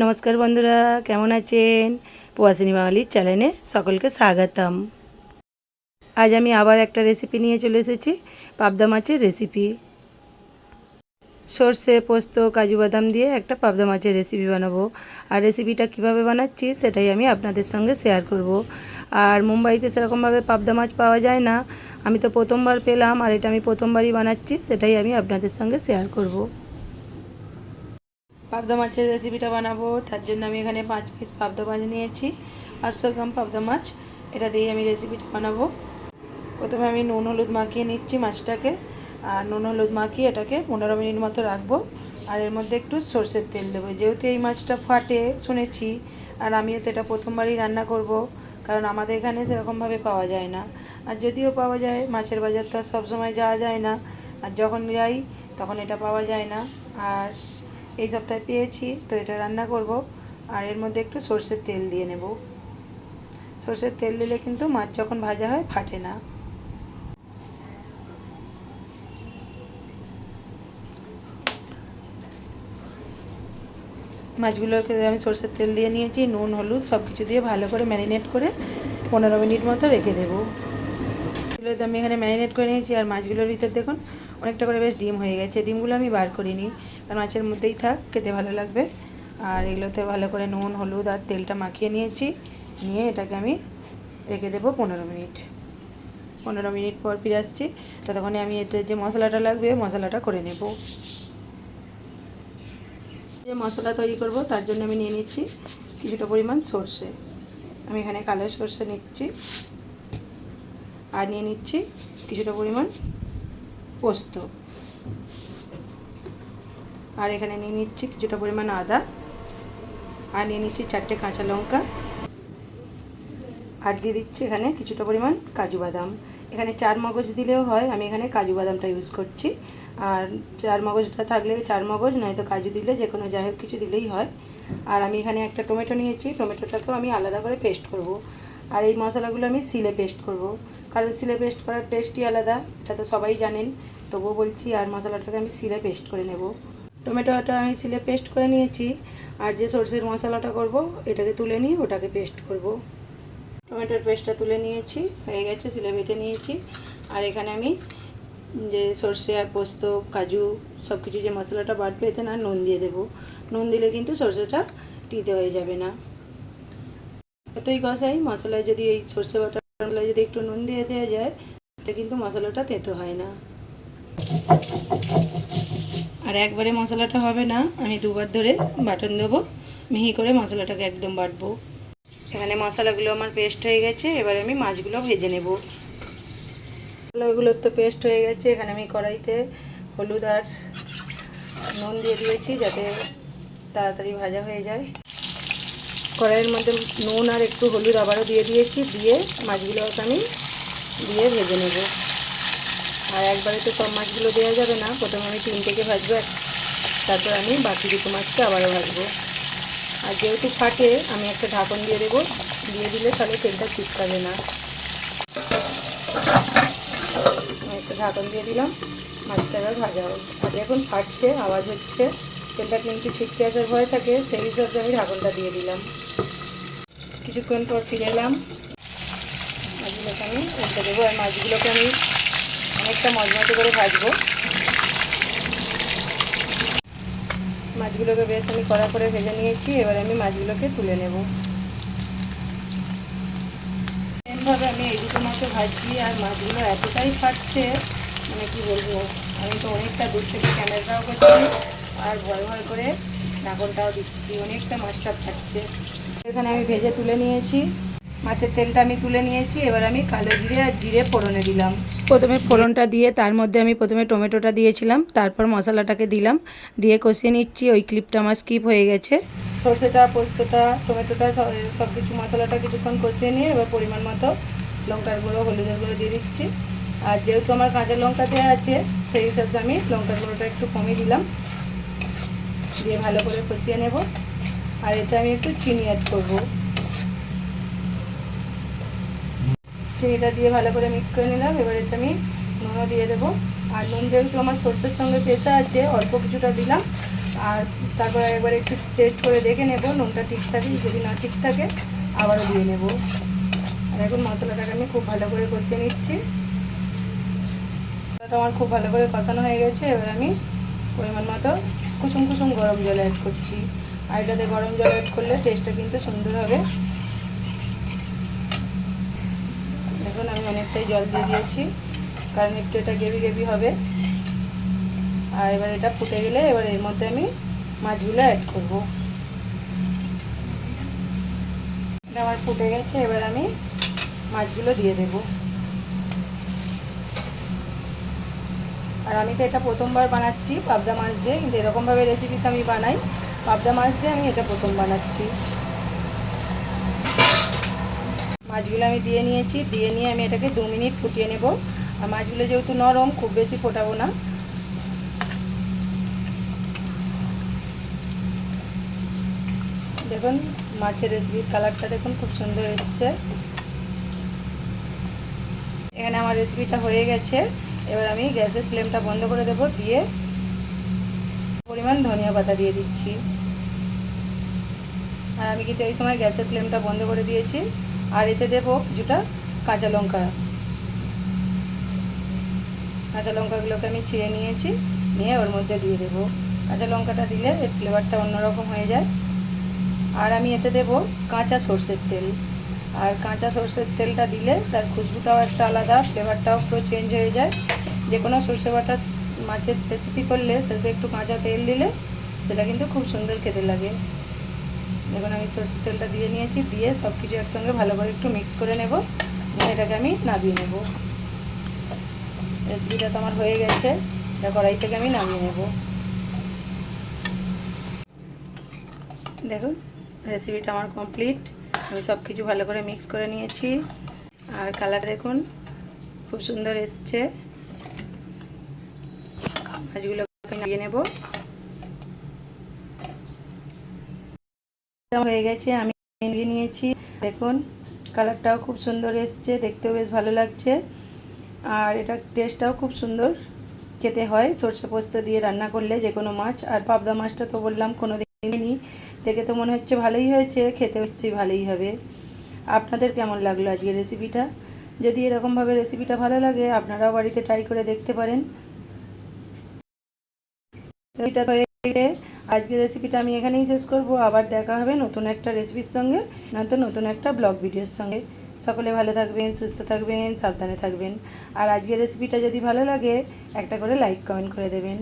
নমস্কার বন্ধুরা, কেমন আছেন? পোয়াশিনী বাঙালির চ্যানেলে সকলকে স্বাগতম। আজ আমি আবার একটা রেসিপি নিয়ে চলে এসেছি, পাবদা মাছের রেসিপি সর্ষে, পোস্ত, কাজু বাদাম দিয়ে একটা পাবদা মাছের রেসিপি বানাবো। আর রেসিপিটা কীভাবে বানাচ্ছি সেটাই আমি আপনাদের সঙ্গে শেয়ার করব। আর মুম্বাইতে সেরকমভাবে পাবদা মাছ পাওয়া যায় না। আমি তো প্রথমবার পেলাম, আর এটা আমি প্রথমবারই বানাচ্ছি, সেটাই আমি আপনাদের সঙ্গে শেয়ার করব। পাবদা মাছের রেসিপিটা বানাবো। তার জন্য আমি এখানে পাঁচ পিস পাবদা মাছ নিয়েছি। পাঁচশো গ্রাম পাবদা মাছ। এটা দিয়ে আমি রেসিপিটা বানাবো। প্রথমে আমি নুন, হলুদ মাখিয়ে নিচ্ছি মাছটাকে। আর নুন, হলুদ মাখিয়ে এটাকে পনেরো মিনিট মতো রাখব। আর এর মধ্যে একটু সর্ষের তেল দেবো। যেহেতু এই মাছটা ফাটে, শুনেছি। আর আমিও তো এটা প্রথমবারই রান্না করব, কারণ আমাদের এখানে সেরকমভাবে পাওয়া যায় না। আর যদিও পাওয়া যায়, মাছের বাজার তো আর সবসময় যাওয়া যায় না। আর যখন যাই, তখন এটা পাওয়া যায় না। আর এই সপ্তাহে পেয়েছি, তো এটা রান্না করব। আর এর মধ্যে একটু সর্ষের তেল দিয়ে নেব। সর্ষের তেল দিলে কিন্তু মাছ যখন ভাজা হয় ফাটে না। মাছগুলোকে আমি সর্ষের তেল দিয়ে নিয়েছি, নুন, হলুদ সব কিছু দিয়ে ভালো করে ম্যারিনেট করে পনেরো মিনিট মতো রেখে দেবো। এগুলো আমি এখানে ম্যারিনেট করে নিয়েছি, আর মাছগুলোর ভিতর দেখুন অনেকটা করে বেশ ডিম হয়ে গেছে। ডিমগুলো আমি বার করিনি, কারণ মাছের মধ্যেই থাক, খেতে ভালো লাগবে। আর এগুলোতে ভালো করে নুন, হলুদ আর তেলটা মাখিয়ে নিয়েছি। নিয়ে এটাকে আমি রেখে দেবো পনেরো মিনিট। পনেরো মিনিট পর ফিরে আসছি। ততক্ষণে আমি এতে যে মশলাটা লাগবে, মশলাটা করে নেব। যে মশলা তৈরি করব, তার জন্য আমি নিয়ে নিচ্ছি কিছুটা পরিমাণ সর্ষে। আমি এখানে কালো সর্ষে নিচ্ছি। আর নিয়ে নিচ্ছি কিছুটা পরিমাণ পোস্ত। আর এখানে নিয়ে নিচ্ছি কিছুটা পরিমাণ আদা। আর নিয়ে নিচ্ছি চারটে কাঁচা লঙ্কা। আর দিয়ে দিচ্ছি এখানে কিছুটা পরিমাণ কাজু বাদাম। এখানে চার মগজ দিলেও হয়, আমি এখানে কাজু বাদামটা ইউজ করছি। আর চার মগজটা থাকলে চার মগজ, নয়তো কাজু দিলে যে কোনো যাই হোক কিছু দিলেই হয়। আর আমি এখানে একটা টমেটো নিয়েছি, টমেটোটাকেও আমি আলাদা করে পেস্ট করব। আর এই মশলাগুলো আমি সিলে পেস্ট করব। কারণ সিলে পেস্ট করার টেস্টই আলাদা, এটা তো সবাই জানেন। তবুও বলছি, আর মশলাটাকে আমি সিলে পেস্ট করে নেব। টমেটোটা আমি সিলে পেস্ট করে নিয়েছি, আর যে সর্ষের মশলাটা করব এটাকে তুলে নিয়ে ওটাকে পেস্ট করব। টমেটোর পেস্টটা তুলে নিয়েছি, হয়ে গেছে, সিলে বেটে নিয়েছি। আর এখানে আমি যে সর্ষে আর পোস্ত, কাজু সব কিছু যে মশলাটা বাটবে এতে না, নুন দিয়ে দেবো। নুন দিলে কিন্তু সর্ষেটা তিতে হয়ে যাবে না। এতই কষাই, মশলায় যদি এই সর্ষে বাটা মশলায় যদি একটু নুন দিয়ে দেওয়া যায়, তাতে কিন্তু মশলাটা তেতো হয় না। আর একবারে মশলাটা হবে না, আমি দুবার ধরে বাটন দেবো, মিহি করে মশলাটাকে একদম বাটবো। এখানে মশলাগুলো আমার পেস্ট হয়ে গেছে, এবার আমি মাছগুলো ভেজে নেব। মশলাগুলোর তো পেস্ট হয়ে গেছে, এখানে আমি কড়াইতে হলুদ আর নুন দিয়ে দিয়েছি যাতে তাড়াতাড়ি ভাজা হয়ে যায়। কড়াইয়ের মধ্যে নুন আর একটু হলুদ আবারও দিয়ে দিয়েছি, দিয়ে মাছগুলোকে আমি দিয়ে ভেজে নেব। আর একবারে তো সব মাছগুলো দেওয়া যাবে না, প্রথমে আমি তিনটেকে ভাজবো তারপর আমি বাকি দুটো মাছকে আবারও ভাজবো। আর যেহেতু ফাটে, আমি একটা ঢাকন দিয়ে দেবো, দিয়ে দিলে তাহলে তেলটা চিপকাবে না। একটা ঢাকন দিয়ে দিলাম, মাছটা এবার ভাজা হোক। দেখুন, ফাটছে, আওয়াজ হচ্ছে। তেলটা কিন্তু ছিটকে আসার ভয় থাকে। সেই হিসাবে আমি ঢাকনটা দিয়ে দিলাম। কিছুক্ষণ পর ফিরে এলাম। মাছগুলোকে আমি উল্টে দেবো। আর মাছগুলোকে আমি অনেকটা মজমতো করে ভাজবো। মাছগুলোকে বেশ আমি কড়া করে ভেজে নিয়েছি। এবার আমি মাছগুলোকে তুলে নেব। সেমভাবে আমি এই দুটো মাছও ভাজছি। আর মাছগুলো এতটাই ফাটছে মানে কি বলব, আমি তো অনেকটা দূর থেকে ক্যামেরাটাও করছি। আর ভয় ভয় করে ঢাকনটাও দিচ্ছি অনেকটা মাছটা থাকছে। এখানে আমি ভেজে তুলে নিয়েছি। মাছের তেলটা আমি তুলে নিয়েছি এবার আমি কালো জিরে আর জিরে ফোড়নে দিলাম। প্রথমে ফোড়নটা দিয়ে তার মধ্যে আমি প্রথমে টমেটোটা দিয়েছিলাম তারপর মশলাটাকে দিলাম। দিয়ে কষিয়ে নিচ্ছি ওই ক্লিপটা আমার স্কিপ হয়ে গেছে। সর্ষেটা পোস্তটা টমেটোটা সব কিছু মশলাটা কিছুক্ষণ কষিয়ে নিয়ে এবার পরিমাণ মতো লঙ্কার গুঁড়ো হলুদের গুঁড়ো দিয়ে দিচ্ছি। আর যেহেতু আমার কাঁচা লঙ্কা দেওয়া আছে সেই হিসাবে আমি লঙ্কার গুঁড়োটা একটু কমিয়ে দিলাম। দিয়ে ভালো করে কষিয়ে নেব। আর এতে আমি একটু চিনি অ্যাড করব। চিনিটা দিয়ে ভালো করে মিক্স করে নিলাম। এবার এতে আমি নুনও দিয়ে দেবো। আর নুন যেহেতু আমার সর্ষের সঙ্গে পেশা আছে, অল্প কিছুটা দিলাম। আর তারপর একবার একটু টেস্ট করে দেখে নেব। নুনটা ঠিক থাকে, যদি না ঠিক থাকে, আবারও দিয়ে নেব। আর এখন মশলাটাকে আমি খুব ভালো করে কষিয়ে নিচ্ছি। মশলাটা আমার খুব ভালো করে কষানো হয়ে গেছে। এবার আমি পরিমাণ মতো কুসুম কুসুম গরম জল অ্যাড করছি। আর এটাতে গরম জল অ্যাড করলে টেস্টটা কিন্তু সুন্দর হবে। দেখুন, আমি অনেকটাই জল দিয়ে দিয়েছি, কারণ একটু এটা গেবি গেবি হবে। আর এবার এটা ফুটে গেলে এবার এর মধ্যে আমি মাছগুলো অ্যাড করব। এটা আমার ফুটে গেছে, এবার আমি মাছগুলো দিয়ে দেব। আর আমি তো এটা প্রথমবার বানাচ্ছি পাবদা মাছ দিয়ে, কিন্তু এরকমভাবে রেসিপিটা আমি বানাই। পাবদা মাছ দিয়ে আমি এটা প্রথম বানাচ্ছি। মাছগুলো আমি দিয়ে নিয়েছি, দিয়ে নিয়ে আমি এটাকে দু মিনিট ফুটিয়ে নেব। আর মাছগুলো যেহেতু নরম, খুব বেশি ফোটাবো না। দেখুন, মাছের রেসিপির কালারটা দেখুন, খুব সুন্দর এসছে। এখানে আমার রেসিপিটা হয়ে গেছে। এবার আমি গ্যাসের ফ্লেমটা বন্ধ করে দেব, দিয়ে পরিমাণ ধনিয়া পাতা দিয়ে দিচ্ছি। আর আমি কিন্তু এই সময় গ্যাসের ফ্লেমটা বন্ধ করে দিয়েছি, আর এতে দেব কিছুটা কাঁচা লঙ্কা। কাঁচা লঙ্কাগুলোকে আমি ছিঁড়ে নিয়েছি, নিয়ে ওর মধ্যে দিয়ে দেবো। কাঁচা লঙ্কাটা দিলে এর ফ্লেভারটা অন্যরকম হয়ে যায়। আর আমি এতে দেব কাঁচা সর্ষের তেল। আর কাঁচা সর্ষের তেলটা দিলে তার খুশবুটাও একটা আলাদা ফ্লেভারটাও পুরো চেঞ্জ হয়ে যায়। যে কোনো সর্ষে বাটা মাছের রেসিপি করলে শেষে একটু কাঁচা তেল দিলে সেটা কিন্তু খুব সুন্দর খেতে লাগে। দেখুন, আমি সর্ষের তেলটা দিয়ে নিয়েছি, দিয়ে সব কিছু একসঙ্গে ভালো করে একটু মিক্স করে নেব। এটাকে আমি নামিয়ে নেব। রেসিপিটা তো আমার হয়ে গেছে, এটা কড়াই থেকে আমি নামিয়ে নেব। দেখুন রেসিপিটা আমার কমপ্লিট আমি সব কিছু ভালো করে মিক্স করে নিয়েছি। আর কালার দেখুন, খুব সুন্দর এসছে। মাছগুলো নামিয়ে নেব। হয়ে গেছে, আমি নিয়ে নিয়েছি। দেখুন, কালারটাও খুব সুন্দর এসছে, দেখতেও বেশ ভালো লাগছে। আর এটা টেস্টটাও খুব সুন্দর। খেতে হয়, সর্ষে পোস্ত দিয়ে রান্না করলে যে কোনো মাছ। আর পাবদা মাছটা তো বললাম কোনো দিনই দেখে তো মনে হচ্ছে ভালোই হয়েছে, খেতে হচ্ছে ভালোই হবে। আপনাদের কেমন লাগল আজকের রেসিপিটা যদি এরকমভাবে রেসিপিটা ভালো লাগে, আপনারাও বাড়িতে ট্রাই করে দেখতে পারেন। এটা হয়ে গেলে আজকের রেসিপিটা আমি এখানেই শেষ করব। আবার দেখা হবে নতুন একটা রেসিপির সঙ্গে নয়তো নতুন একটা ব্লগ ভিডিওর সঙ্গে। সকলে ভালো থাকবেন, সুস্থ থাকবেন, সাবধানে থাকবেন। আর আজকের রেসিপিটা যদি ভালো লাগে, একটা করে লাইক কমেন্ট করে দেবেন।